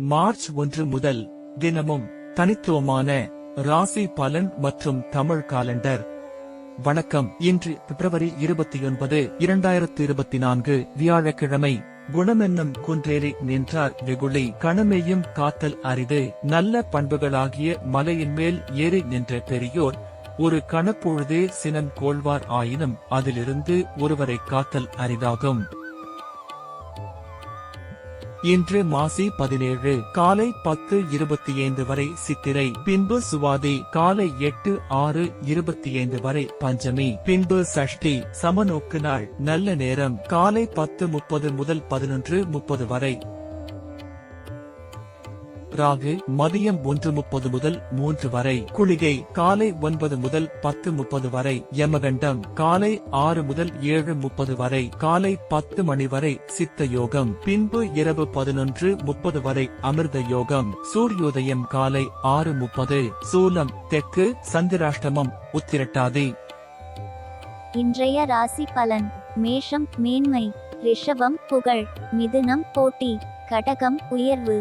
March ஒன்று முதல் தினமும் தனித்துவமான ராசி பலன் மற்றும் தமிழ் காலண்டர். வணக்கம். இன்று பிப்ரவரி இருபத்தி ஒன்பது இரண்டாயிரத்தி இருபத்தி நான்கு வியாழக்கிழமை. குணமென்னும் குன்றேறி நின்றார் வெகுளி. கணமையும் காத்தல் அரிது. நல்ல பண்புகளாகிய மலையின் மேல் ஏறி நின்ற பெரியோர் ஒரு கணப்பொழுதே சினன் கோள்வார் ஆயினும் அதிலிருந்து ஒருவரை காத்தல் அரிதாகும். இன்று மாசி பதினேழு காலை பத்து இருபத்தி ஐந்து வரை சித்திரை பின்பு சுவாதி காலை எட்டு ஆறு இருபத்தி ஐந்து வரை பஞ்சமி பின்பு சஷ்டி சமநோக்கு நாள் நல்ல நேரம் காலை பத்து முப்பது முதல் பதினொன்று முப்பது வரை. ராகு மதியம் ஒன்று முப்பது முதல் மூன்று வரை குளிகை காலை ஒன்பது முதல் பத்து முப்பது வரை யமகண்டம் காலை ஆறு முதல் ஏழு முப்பது வரை காலை பத்து மணி வரை சித்த யோகம் பின்பு இரவு பதினொன்று முப்பது வரை அமிர்த யோகம் சூரியோதயம் காலை ஆறு முப்பது சூலம் தெற்கு சந்திராஷ்டமம் உத்திரட்டாதி. இன்றைய ராசி பலன் மேஷம் மேன்மை ரிஷபம் புகழ் மிதுனம் போட்டி கடகம் உயர்வு.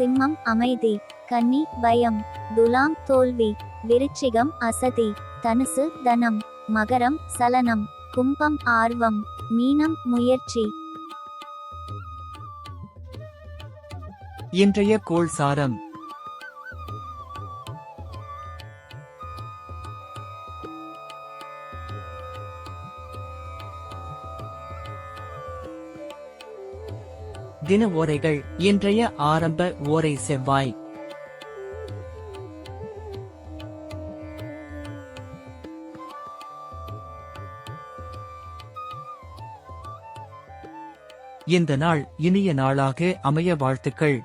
சிம்மம் அமைதி கன்னி பயம் துலாம் தோல்வி விருச்சிகம் அசதி தனுசு தனம் மகரம் சலனம் கும்பம் ஆர்வம் மீனம் முயற்சி. இன்றைய கோள் சாரம் தின ஓரைகள் இன்றைய ஆரம்ப ஓரை செவ்வாய். இந்த நாள் இனிய நாளாக அமைய வாழ்த்துக்கள்.